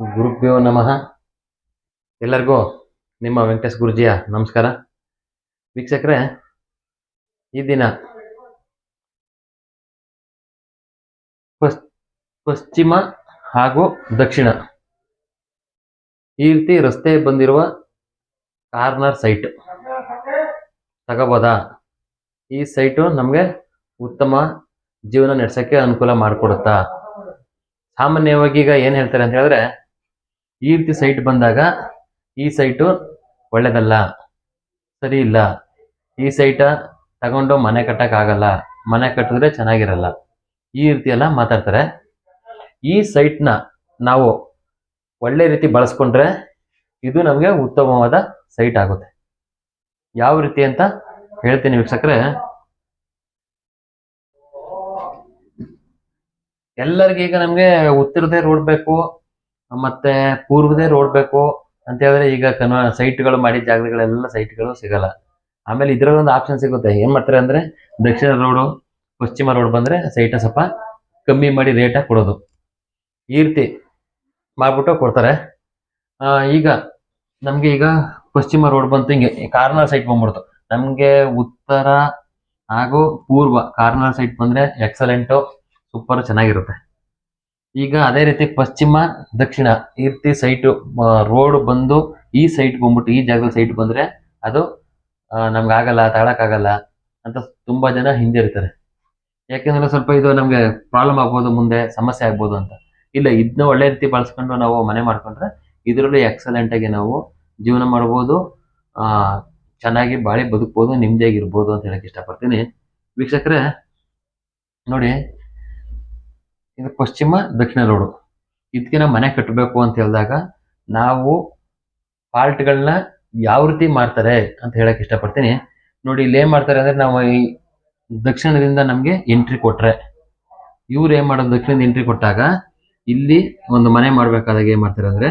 ಗುರುಭ್ಯೋ ನಮಃ. ಎಲ್ಲರಿಗೂ ನಿಮ್ಮ ವೆಂಕಟೇಶ್ ಗುರುಜಿಯ ನಮಸ್ಕಾರ. ವೀಕ್ಷಕರೇ, ಈ ದಿನ ಪಶ್ಚಿಮ ಹಾಗೂ ದಕ್ಷಿಣ. ಈ ರೀತಿ ರಸ್ತೆ ಬಂದಿರುವ ಕಾರ್ನರ್ ಸೈಟ್. ತಗೋಬೋದಾ? ಈ ಸೈಟು ನಮಗೆ ಉತ್ತಮ ಜೀವನ ನಡೆಸೋಕ್ಕೆ ಅನುಕೂಲ ಮಾಡಿಕೊಡುತ್ತಾ. ಸಾಮಾನ್ಯವಾಗಿ ಈಗ ಏನು ಹೇಳ್ತಾರೆ ಅಂತ ಹೇಳಿದ್ರೆ ಈ ರೀತಿ ಸೈಟ್ ಬಂದಾಗ ಈ ಸೈಟು ಒಳ್ಳೇದಲ್ಲ, ಸರಿ ಇಲ್ಲ. ಈ ಸೈಟ ತಗೊಂಡು ಮನೆ ಕಟ್ಟೋಕ್ಕಾಗಲ್ಲ ಮನೆ ಕಟ್ಟಿದ್ರೆ ಚೆನ್ನಾಗಿರಲ್ಲ. ಈ ರೀತಿ ಎಲ್ಲ ಮಾತಾಡ್ತಾರೆ. ಈ ಸೈಟ್ನ ನಾವು ಒಳ್ಳೆ ರೀತಿ ಬಳಸ್ಕೊಂಡ್ರೆ ಇದು ನಮಗೆ ಉತ್ತಮವಾದ ಸೈಟ್ ಆಗುತ್ತೆ. ಯಾವ ರೀತಿ ಅಂತ ಹೇಳ್ತೀನಿ ವೀಕ್ಷಕ್ರೆ. ಎಲ್ಲರಿಗೂ ಈಗ ನಮಗೆ ಉತ್ತರದೇ ರೋಡ್ ಬೇಕು. ಮತ್ತೆ ಪೂರ್ವದೇ ರೋಡ್ ಬೇಕು ಅಂತ ಹೇಳಿದ್ರೆ ಈಗ ಕನ್ವ ಸೈಟ್ಗಳು ಮಾಡಿದ ಜಾಗಗಳೆಲ್ಲ ಸೈಟ್ಗಳು ಸಿಗಲ್ಲ. ಆಮೇಲೆ ಇದ್ರಲ್ಲಿ ಒಂದು ಆಪ್ಷನ್ ಸಿಗುತ್ತೆ. ಏನ್ ಮಾಡ್ತಾರೆ ಅಂದ್ರೆ ದಕ್ಷಿಣ ರೋಡು ಪಶ್ಚಿಮ ರೋಡ್ ಬಂದ್ರೆ ಸೈಟ್ ಸ್ವಲ್ಪ ಕಮ್ಮಿ ಮಾಡಿ ರೇಟಾಗಿ ಕೊಡೋದು. ಈ ರೀತಿ ಮಾಡ್ಬಿಟ್ಟು ಕೊಡ್ತಾರೆ. ಈಗ ನಮ್ಗೆ ಈಗ ಪಶ್ಚಿಮ ರೋಡ್ ಬಂತು ಹಿಂಗೆ ಕಾರ್ನರ್ ಸೈಟ್ ಬಂದ್ಬಿಡ್ತು. ನಮ್ಗೆ ಉತ್ತರ ಹಾಗೂ ಪೂರ್ವ ಕಾರ್ನರ್ ಸೈಟ್ ಬಂದ್ರೆ ಎಕ್ಸಲೆಂಟು ಸೂಪರ್ ಚೆನ್ನಾಗಿರುತ್ತೆ. ಈಗ ಅದೇ ರೀತಿ ಪಶ್ಚಿಮ, ದಕ್ಷಿಣ ಈ ರೀತಿ ಸೈಟ್ ರೋಡ್ ಬಂದು ಈ ಸೈಟ್ ಬಂದ್ಬಿಟ್ಟು ಈ ಜಾಗದಲ್ಲಿ ಸೈಟ್ ಬಂದ್ರೆ ಅದು ನಮ್ಗೆ ಆಗಲ್ಲ ತಾಳಕ್ಕಾಗಲ್ಲ ಅಂತ ತುಂಬಾ ಜನ ಹಿಂಜರಿತಾರೆ ಯಾಕೆಂದ್ರೆ ಸ್ವಲ್ಪ ಇದು ನಮ್ಗೆ ಪ್ರಾಬ್ಲಮ್ ಆಗ್ಬೋದು, ಮುಂದೆ ಸಮಸ್ಯೆ ಆಗ್ಬೋದು ಅಂತ. ಇಲ್ಲ ಇದನ್ನ ಒಳ್ಳೆ ರೀತಿ ಬಳಸ್ಕೊಂಡು ನಾವು ಮನೆ ಮಾಡ್ಕೊಂಡ್ರೆ ಇದರಲ್ಲಿ ಎಕ್ಸಲೆಂಟ್ ಆಗಿ ನಾವು ಜೀವನ ಮಾಡ್ಬೋದು ಚೆನ್ನಾಗಿ ಬಾಳಿ ಬದುಕ್ಬೋದು ನೆಮ್ಮದಿಯಾಗಿರ್ಬೋದು ಅಂತ ಹೇಳಕ್ ಇಷ್ಟಪಡ್ತೀನಿ. ವೀಕ್ಷಕರೇ, ನೋಡಿ ಇದು ಪಶ್ಚಿಮ, ದಕ್ಷಿಣ ರೋಡು ಇದಕ್ಕೆ ಮನೆ ಕಟ್ಟಬೇಕು ಅಂತ ಹೇಳಿದಾಗ ನಾವು ಪಾರ್ಟ್ಗಳನ್ನ ಯಾವ ರೀತಿ ಮಾಡ್ತಾರೆ ಅಂತ ಹೇಳಕ್ ಇಷ್ಟಪಡ್ತೀನಿ. ನೋಡಿ, ಇಲ್ಲಿ ಏನ್ ಮಾಡ್ತಾರೆ ಅಂದ್ರೆ ನಾವು ಈ ದಕ್ಷಿಣದಿಂದ ನಮ್ಗೆ ಎಂಟ್ರಿ ಕೊಟ್ರೆ. ಇವ್ರು ಏನ್ ಮಾಡೋದು? ದಕ್ಷಿಣದಿಂದ ಎಂಟ್ರಿ ಕೊಟ್ಟಾಗ ಇಲ್ಲಿ ಒಂದು ಮನೆ ಮಾಡ್ಬೇಕಾದಾಗ ಏನ್ ಮಾಡ್ತಾರೆ ಅಂದ್ರೆ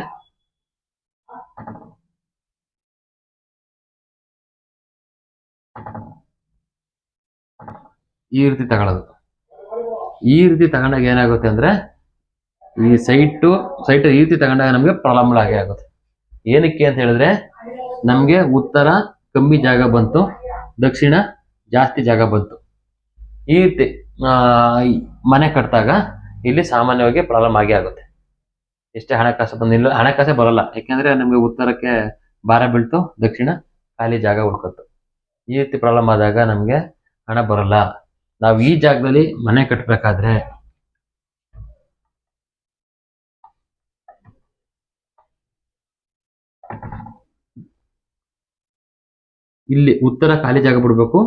ಈ ರೀತಿ ತಗೊಳ್ಳೋದು ಈ ರೀತಿ ತಗೊಂಡಾಗ ಏನಾಗುತ್ತೆ ಅಂದ್ರೆ ಈ ಸೈಟು ಸೈಟ್ ಈ ರೀತಿ ತಗೊಂಡಾಗ ನಮಗೆ ಆಗಿ ಆಗುತ್ತೆ. ಏನಕ್ಕೆ ಅಂತ ಹೇಳಿದ್ರೆ ನಮಗೆ ಉತ್ತರ ಕಮ್ಮಿ ಜಾಗ ಬಂತು, ದಕ್ಷಿಣ ಜಾಸ್ತಿ ಜಾಗ ಬಂತು. ಈ ರೀತಿ ಮನೆ ಕಟ್ಟಿದಾಗ ಇಲ್ಲಿ ಸಾಮಾನ್ಯವಾಗಿ ಪ್ರಾಬ್ಲಮ್ ಆಗೇ ಆಗುತ್ತೆ. ಎಷ್ಟೇ ಹಣಕಾಸು ಬಂದಿಲ್ಲ ಹಣಕಾಸೇ ಬರಲ್ಲ. ಯಾಕೆಂದ್ರೆ ನಮಗೆ ಉತ್ತರಕ್ಕೆ ಭಾರ ಬೀಳ್ತು, ದಕ್ಷಿಣ ಖಾಲಿ ಜಾಗ ಉಳ್ಕೊತು. ಈ ರೀತಿ ಪ್ರಾಬ್ಲಮ್ ಆದಾಗ ನಮಗೆ ಹಣ ಬರಲ್ಲ. ನಾವು ಈ ಜಾಗದಲ್ಲಿ ಮನೆ ಕಟ್ಟಬೇಕಾದ್ರೆ ಇಲ್ಲಿ ಉತ್ತರ ಖಾಲಿ ಜಾಗ ಬಿಡ್ಬೇಕು,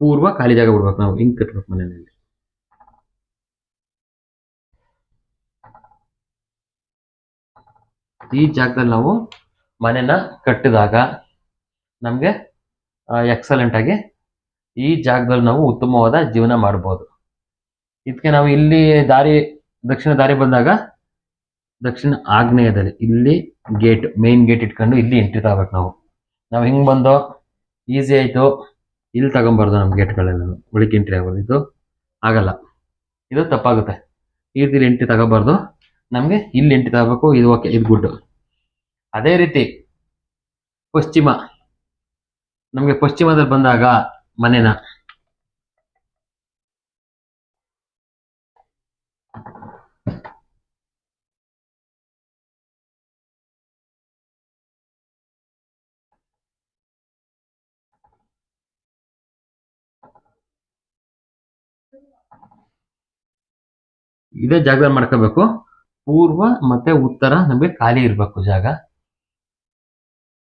ಪೂರ್ವ ಖಾಲಿ ಜಾಗ ಬಿಡ್ಬೇಕು ನಾವು. ಹಿಂಗ್ ಕಟ್ಬೇಕು ಮನೆಯಲ್ಲಿ. ಈ ಜಾಗದಲ್ಲಿ ನಾವು ಮನೆನ ಕಟ್ಟಿದಾಗ ನಮಗೆ ಎಕ್ಸಲೆಂಟ್ ಆಗಿ ಈ ಜಾಗದಲ್ಲಿ ನಾವು ಉತ್ತಮವಾದ ಜೀವನ ಮಾಡ್ಬೋದು. ಇದಕ್ಕೆ ನಾವು ಇಲ್ಲಿ ದಾರಿ, ದಕ್ಷಿಣ ದಾರಿ ಬಂದಾಗ ದಕ್ಷಿಣ ಆಗ್ನೇಯದಲ್ಲಿ, ಇಲ್ಲಿ ಗೇಟ್ ಮೇನ್ ಗೇಟ್ ಇಟ್ಕೊಂಡು ಇಲ್ಲಿ ಎಂಟ್ರಿ ತಗೋಬೇಕು ನಾವು. ನಾವು ಹೆಂಗೆ ಬಂದೋ ಈಸಿ ಆಯಿತು. ಇಲ್ಲಿ ತಗೊಂಬಾರ್ದು ನಮ್ಮ ಗೇಟ್ಗಳೆಲ್ಲ ಉಳಿಕೆ ಎಂಟ್ರಿ ಆಗೋದು ಇದು ಆಗಲ್ಲ. ಇದು ತಪ್ಪಾಗುತ್ತೆ. ಈ ರೀತಿ ಎಂಟ್ರಿ ತಗೋಬಾರ್ದು. ನಮಗೆ ಇಲ್ಲಿ ಎಂಟ್ರಿ ತಗೋಬೇಕು. ಇದು ಓಕೆ ಇದು ಗುಡ್ ಅದೇ ರೀತಿ ಪಶ್ಚಿಮ. ನಮಗೆ ಪಶ್ಚಿಮದಲ್ಲಿ ಬಂದಾಗ ಮನೆನ? ಇದೇ ಜಾಗದಲ್ಲಿ ಮಾಡ್ಕೋಬೇಕು. ಪೂರ್ವ ಮತ್ತೆ ಉತ್ತರ ನಮಗೆ ಖಾಲಿ ಇರಬೇಕು ಜಾಗ.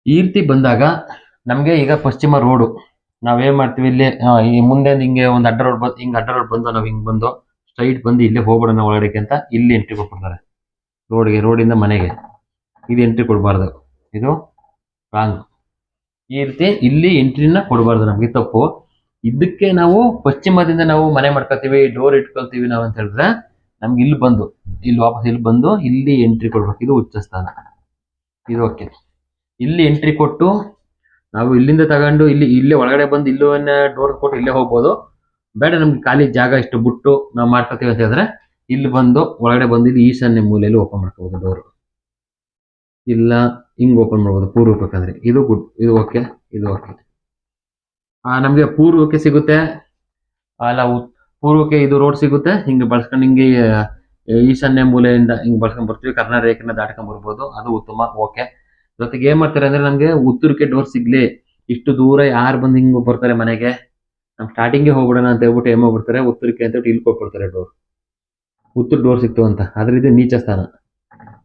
ಈ ರೀತಿ ಬಂದಾಗ ನಮಗೆ ಈಗ ಪಶ್ಚಿಮ ರೋಡು ನಾವೇನ್ ಮಾಡ್ತೀವಿ ಇಲ್ಲಿ ಈ ಮುಂದೆ ಹಿಂಗೆ ಒಂದು ಅಡ್ಡ ರೋಡ್ ಬಂದು, ಹಿಂಗ್ ಅಡ್ಡ ರೋಡ್ ಬಂದು, ನಾವು ಹಿಂಗ್ ಬಂದು ಸ್ಟ್ರೈಟ್ ಬಂದು ಇಲ್ಲೇ ಹೋಗ್ಬಿಡೋಣ ಒಳಗಡೆ ಅಂತ ಇಲ್ಲಿ ಎಂಟ್ರಿ ಕೊಟ್ಬಿಡ್ತಾರೆ. ರೋಡ್ಗೆ ರೋಡಿಂದ ಮನೆಗೆ. ಇದು ಎಂಟ್ರಿ ಕೊಡಬಾರ್ದು. ಇದು ರಾಂಗ್ ಈ ರೀತಿ ಇಲ್ಲಿ ಎಂಟ್ರಿನ ಕೊಡಬಾರ್ದು ನಮಗೆ ತಪ್ಪು. ಇದಕ್ಕೆ ನಾವು ಪಶ್ಚಿಮದಿಂದ ನಾವು ಮನೆ ಮಾಡ್ಕೊತೀವಿ ಡೋರ್ ಇಟ್ಕೊಳ್ತೀವಿ ನಾವು ಅಂತ ಹೇಳಿದ್ರೆ ನಮ್ಗೆ ಇಲ್ಲಿ ಬಂದು, ಇಲ್ಲಿ ವಾಪಸ್ ಇಲ್ಲಿ ಬಂದು ಇಲ್ಲಿ ಎಂಟ್ರಿ ಕೊಡ್ಬೇಕು. ಇದು ಉಚ್ಚ ಸ್ಥಾನ ಇದು ಓಕೆ ಇಲ್ಲಿ ಎಂಟ್ರಿ ಕೊಟ್ಟು ನಾವು ಇಲ್ಲಿಂದ ತಗೊಂಡು ಇಲ್ಲಿ ಇಲ್ಲೇ ಒಳಗಡೆ ಬಂದು ಇಲ್ಲೂ ಡೋರ್ ಕೊಟ್ಟು ಇಲ್ಲೇ ಹೋಗ್ಬೋದು. ಬೇಡ ನಮ್ಗೆ ಖಾಲಿ ಜಾಗ ಇಷ್ಟು ಬಿಟ್ಟು ನಾವು ಮಾಡ್ಕೊತೀವಿ ಅಂತ ಹೇಳಿದ್ರೆ ಇಲ್ಲಿ ಬಂದು ಒಳಗಡೆ ಬಂದು ಇಲ್ಲಿ ಈಶಾನ್ಯ ಮೂಲೆಯಲ್ಲಿ ಓಪನ್ ಮಾಡ್ಕೋಬಹುದು ಡೋರ್ ಇಲ್ಲ ಹಿಂಗ್ ಓಪನ್ ಮಾಡ್ಬೋದು ಪೂರ್ವಕ್ಕೆ ಬೇಕಂದ್ರೆ ಇದು ಗುಡ್ ಇದು ಓಕೆ ಇದು ಓಕೆ ನಮಗೆ ಪೂರ್ವಕ್ಕೆ ಸಿಗುತ್ತೆ. ಅಲ್ಲ ಪೂರ್ವಕ್ಕೆ ಇದು ರೋಡ್ ಸಿಗುತ್ತೆ. ಹಿಂಗೆ ಬಳಸ್ಕೊಂಡು ಹಿಂಗೆ ಆ, ಈಶಾನ್ಯ ಮೂಲೆಯಿಂದ ಹಿಂಗೆ ಬಳಸ್ಕೊಂಡ್ ಬರ್ತೀವಿ. ಕರ್ನಾಟಕ ರೇಖೆನ ದಾಟ್ಕೊಂಡ್ ಬರ್ಬೋದು. ಅದು ಉತ್ತಮ ಓಕೆ ಜೊತೆಗೆ ಏನ್ ಮಾಡ್ತಾರೆ ಅಂದ್ರೆ ನಮ್ಗೆ ಉತ್ತರಕ್ಕೆ ಡೋರ್ ಸಿಗ್ಲಿ. ಇಷ್ಟು ದೂರ ಯಾರು ಬಂದು ಹಿಂಗ್ ಬರ್ತಾರೆ ಮನೆಗೆ? ನಮ್ ಸ್ಟಾರ್ಟಿಂಗ್ಗೆ ಹೋಗ್ಬಿಡೋಣ ಅಂತ ಹೇಳ್ಬಿಟ್ಟು ಏನ್ ಮಾಡ್ಬಿಡ್ತಾರೆ? ಉತ್ತರಕ್ಕೆ ಅಂತ ಹೇಳ್ಬಿಟ್ಟು ಇಲ್ಲಿ ಡೋರ್ ಉತ್ತರ ಡೋರ್ ಸಿಕ್ತು ಅಂತ. ಆದ್ರೆ ಇದು ನೀಚ ಸ್ಥಾನ.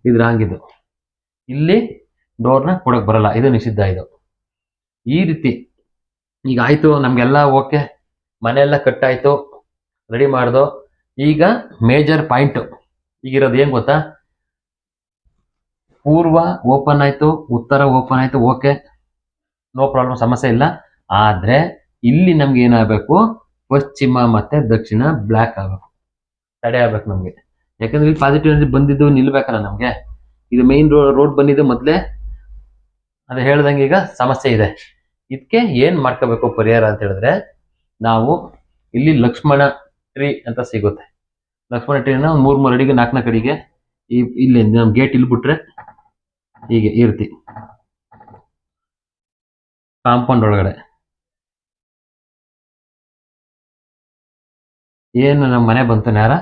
ಇದ್ರ ಹಂಗಿದ್ದು. ಇಲ್ಲಿ ಡೋರ್ನ ಕೊಡಕ್ ಬರಲ್ಲ. ಇದು ನಿಷಿದ್ಧ ಇದು. ಈ ರೀತಿ ಈಗ ಆಯ್ತು, ನಮ್ಗೆಲ್ಲ ಓಕೆ. ಮನೆ ಎಲ್ಲ ಆಯ್ತು ರೆಡಿ ಮಾಡ್ದು. ಈಗ ಮೇಜರ್ ಪಾಯಿಂಟ್ ಈಗಿರೋದು ಏನು ಗೊತ್ತಾ? ಪೂರ್ವ ಓಪನ್ ಆಯ್ತು, ಉತ್ತರ ಓಪನ್ ಆಯ್ತು ಓಕೆ ನೋ ಪ್ರಾಬ್ಲಮ್ ಸಮಸ್ಯೆ ಇಲ್ಲ. ಆದ್ರೆ ಇಲ್ಲಿ ನಮ್ಗೆ ಏನಾಗಬೇಕು? ಪಶ್ಚಿಮ ಮತ್ತೆ ದಕ್ಷಿಣ ಬ್ಲ್ಯಾಕ್ ಆಗಬೇಕು. ತಡೆ ಆಗ್ಬೇಕು ನಮಗೆ. ಯಾಕಂದ್ರೆ ಇಲ್ಲಿ ಪಾಸಿಟಿವ್ ಎನರ್ಜಿ ಬಂದಿದ್ದು ನಿಲ್ಬೇಕಲ್ಲ ನಮಗೆ. ಇದು ಮೈನ್ ರೋಡ್ ಬಂದಿದ್ದು ಮೊದಲೇ. ಅದು ಹೇಳ್ದಂಗೆ ಈಗ ಸಮಸ್ಯೆ ಇದೆ. ಇದಕ್ಕೆ ಏನು ಮಾಡ್ಕೋಬೇಕು ಪರಿಹಾರ ಅಂತ ಹೇಳಿದ್ರೆ, ನಾವು ಇಲ್ಲಿ ಲಕ್ಷ್ಮಣ ಟ್ರೀ ಅಂತ ಸಿಗುತ್ತೆ. ಲಕ್ಷ್ಮಣ ಟ್ರೀನ ಒಂದು ಮೂರ್ ಮೂರು ಅಡಿಗೆ, ನಾಲ್ಕು ನಾಲ್ಕು ಅಡಿಗೆ ಈ ಇಲ್ಲಿ ನಮ್ಮ ಗೇಟ್ ಇಲ್ಲಿ ಬಿಟ್ರೆ ಹೀಗೆ ಈ ರೀತಿ ಕಾಂಪೌಂಡ್ ಒಳಗಡೆ. ಏನು ನಮ್ಮ ಮನೆ ಬಂತು ನೇರ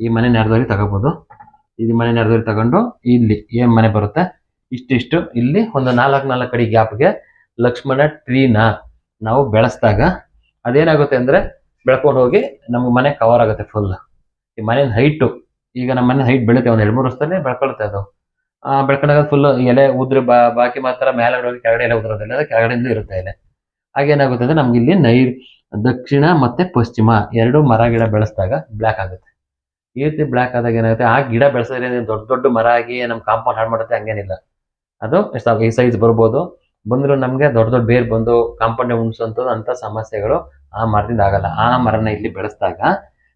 ಈ ಮನೆ ನೆರೆದವ್ರಿಗೆ ತಗೋಬೋದು. ಇದು ಮನೆ ನೆರೆದವ್ರಿಗೆ ತಗೊಂಡು ಇಲ್ಲಿ ಏನ್ ಮನೆ ಬರುತ್ತೆ? ಇಷ್ಟಿಷ್ಟು ಇಲ್ಲಿ ಒಂದು ನಾಲ್ಕು ನಾಲ್ಕು ಅಡಿ ಗ್ಯಾಪ್ಗೆ ಲಕ್ಷ್ಮಣ ಟ್ರೀನ ನಾವು ಬೆಳೆಸಿದಾಗ ಅದೇನಾಗುತ್ತೆ ಅಂದ್ರೆ ಬೆಳ್ಕೊಂಡು ಹೋಗಿ ನಮ್ಗೆ ಮನೆ ಕವರ್ ಆಗುತ್ತೆ ಫುಲ್ ಈ ಮನೆ ಹೈಟು ಈಗ ನಮ್ಮ ಮನೆ ಹೈಟ್ ಬೆಳೆಯುತ್ತೆ ಒಂದು ಎರಡು ಮೂರು ವರ್ಷದಲ್ಲಿ ಬೆಳ್ಕೊಳುತ್ತೆ ಅದು. ಆ ಬೆಳ್ಕೊಂಡಾಗ ಫುಲ್ ಎಲೆ ಉದ್ರೆ ಬಾ, ಬಾಕಿ ಮಾತ್ರ ಮೇಲೆ ಹೋಗಿ ಕೆಳಗಡೆ ಎಲೆ ಉದ್ರೋದಿಲ್ಲ ಅದು ಕೆಳಗಡೆಯಿಂದ ಇರುತ್ತೆ ಎಲೆ. ಹಾಗೇನಾಗುತ್ತೆ ಅಂದ್ರೆ ನಮ್ಗೆ ಇಲ್ಲಿ ನೈರ್, ದಕ್ಷಿಣ ಮತ್ತೆ ಪಶ್ಚಿಮ ಎರಡು ಮರ ಗಿಡ ಬೆಳೆಸಿದಾಗ ಬ್ಲ್ಯಾಕ್ ಆಗುತ್ತೆ. ಈ ರೀತಿ ಬ್ಲ್ಯಾಕ್ ಆದಾಗ ಏನಾಗುತ್ತೆ, ಆ ಗಿಡ ಬೆಳೆಸಿದ್ರೆ ದೊಡ್ಡ ದೊಡ್ಡ ಮರ ಆಗಿ ನಮ್ಮ ಕಾಂಪೌಂಡ್ ಹಾಳು ಮಾಡುತ್ತೆ, ಹಂಗೇನಿಲ್ಲ. ಅದು ಈ ಸೈಜ್ ಬರ್ಬೋದು. ಬಂದ್ರು ನಮಗೆ ದೊಡ್ಡ ದೊಡ್ಡ ಬೇರ್ ಬಂದು ಕಾಂಪೌಂಡ್ ಉಣಿಸುವಂಥದ್ದು ಅಂತ ಸಮಸ್ಯೆಗಳು ಆ ಮರದಿಂದ ಆಗಲ್ಲ. ಆ ಮರನ ಇಲ್ಲಿ ಬೆಳೆಸಿದಾಗ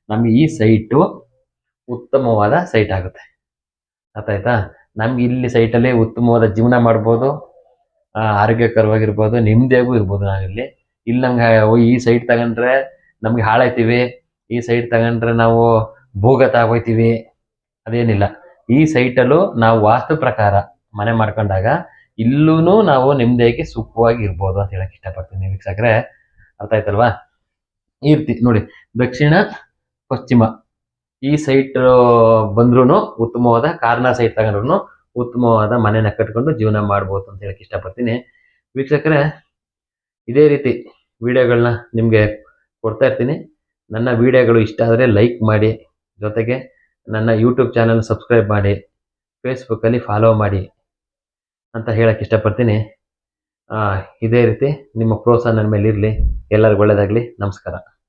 ನಮಗೆ ಈ ಸೈಟು ಉತ್ತಮವಾದ ಸೈಟ್ ಆಗುತ್ತೆ. ಅರ್ಥಾಯ್ತಾ ನಮ್ಗೆ ಇಲ್ಲಿ ಸೈಟಲ್ಲಿ ಉತ್ತಮವಾದ ಜೀವನ ಮಾಡ್ಬೋದು ಆರೋಗ್ಯಕರವಾಗಿರ್ಬೋದು, ನೆಮ್ಮದಿಯಾಗೂ ಇರ್ಬೋದು ನಾವಿಲ್ಲಿ. ಇಲ್ಲಿ ನಮ್ಗೆ ಈ ಸೈಟ್ ತಗೊಂಡ್ರೆ ನಮ್ಗೆ ಹಾಳಾಯ್ತೀವಿ. ಈ ಸೈಟ್ ತಗೊಂಡ್ರೆ ನಾವು ಭೂಗತ ಆಗೋಯ್ತೀವಿ. ಅದೇನಿಲ್ಲ. ಈ ಸೈಟಲ್ಲೂ ನಾವು ವಾಸ್ತು ಪ್ರಕಾರ ಮನೆ ಮಾಡ್ಕೊಂಡಾಗ ಇಲ್ಲೂ ನಾವು ನೆಮ್ಮದಿಯಾಗಿ ಸುಖವಾಗಿ ಇರ್ಬೋದು ಅಂತ ಹೇಳಕ್ ಇಷ್ಟಪಡ್ತೀನಿ ವೀಕ್ಷಕರೇ. ಅರ್ಥ ಆಯ್ತಲ್ವಾ? ಈ ರೀತಿ ನೋಡಿ. ದಕ್ಷಿಣ, ಪಶ್ಚಿಮ. ಈ ಸೈಟ್ ಬಂದ್ರೂ ಉತ್ತಮವಾದ ಕಾರಣ ಸೈಟ್ ತಗೊಂಡ್ರು ಉತ್ತಮವಾದ ಮನೆನ ಕಟ್ಕೊಂಡು ಜೀವನ ಮಾಡ್ಬೋದು ಅಂತ ಹೇಳಕ್ ಇಷ್ಟಪಡ್ತೀನಿ. ವೀಕ್ಷಕರೇ, ಇದೇ ರೀತಿ ವಿಡಿಯೋಗಳನ್ನ ನಿಮಗೆ ಕೊಡ್ತಾ ಇರ್ತೀನಿ. ನನ್ನ ವಿಡಿಯೋಗಳು ಇಷ್ಟ ಆದರೆ ಲೈಕ್ ಮಾಡಿ, ಜೊತೆಗೆ ನನ್ನ ಯೂಟ್ಯೂಬ್ ಚಾನಲ್ ಸಬ್ಸ್ಕ್ರೈಬ್ ಮಾಡಿ ಫೇಸ್ಬುಕ್ಕಲ್ಲಿ ಫಾಲೋ ಮಾಡಿ ಅಂತ ಹೇಳಕ್ಕೆ ಇಷ್ಟಪಡ್ತೀನಿ. ಇದೇ ರೀತಿ ನಿಮ್ಮ ಪ್ರೋತ್ಸಾಹ ನನ್ನ ಮೇಲೆ ಇರಲಿ ಎಲ್ಲರಿಗೂ ಒಳ್ಳೆಯದಾಗಲಿ ನಮಸ್ಕಾರ.